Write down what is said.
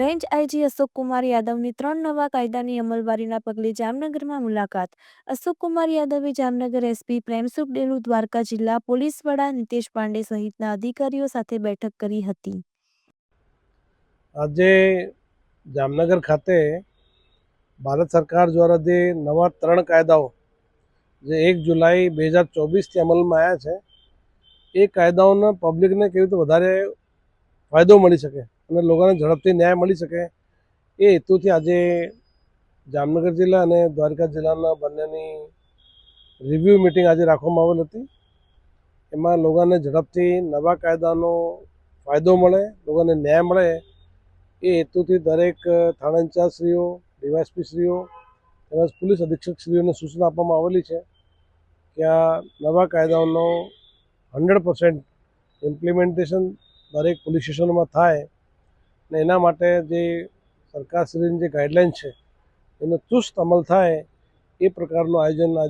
Range IG Ashok Kumar યાદવની ત્રણ નવા કાયદાની અમલવારીના પગલે જામનગરમાં મુલાકાત. અશોક કુમાર યાદવે જામનગર એસપી પ્રેમસુખ ડેલુ દ્વારકા જિલ્લા પોલીસ વડા નિતેશ પાંડે સહિતના અધિકારીઓ સાથે બેઠક કરી હતી. આજે જામનગર ખાતે ભારત સરકાર દ્વારા જે નવા ત્રણ કાયદાઓ જે એક જુલાઈ બે હજાર ચોવીસથી અમલમાં આવ્યા છે, એ કાયદાઓને પબ્લિકને કેવી રીતે વધારે ફાયદો મળી શકે? અને લોકોને ઝડપથી ન્યાય મળી શકે. એ હેતુથી આજે જામનગર જિલ્લા અને દ્વારકા જિલ્લાના બંનેની રિવ્યૂ મિટિંગ આજે રાખવામાં આવેલ હતી. એમાં લોકોને ઝડપથી નવા કાયદાનો ફાયદો મળે, લોકોને ન્યાય મળે. એ હેતુથી દરેક થાણા ઇન્ચાર્જશ્રીઓ ડીવાયસપીશ્રીઓ તેમજ પોલીસ અધિક્ષકશ્રીઓને સૂચના આપવામાં આવેલી છે કે આ નવા કાયદાઓનો હંડ્રેડ પર્સન્ટ ઇમ્પ્લિમેન્ટેશન દરેક પોલીસ સ્ટેશનોમાં થાય ને એના માટે જે સરકારશ્રીની જે ગાઈડલાઇન છે, એનો ચુસ્ત અમલ થાય એ પ્રકારનું આયોજન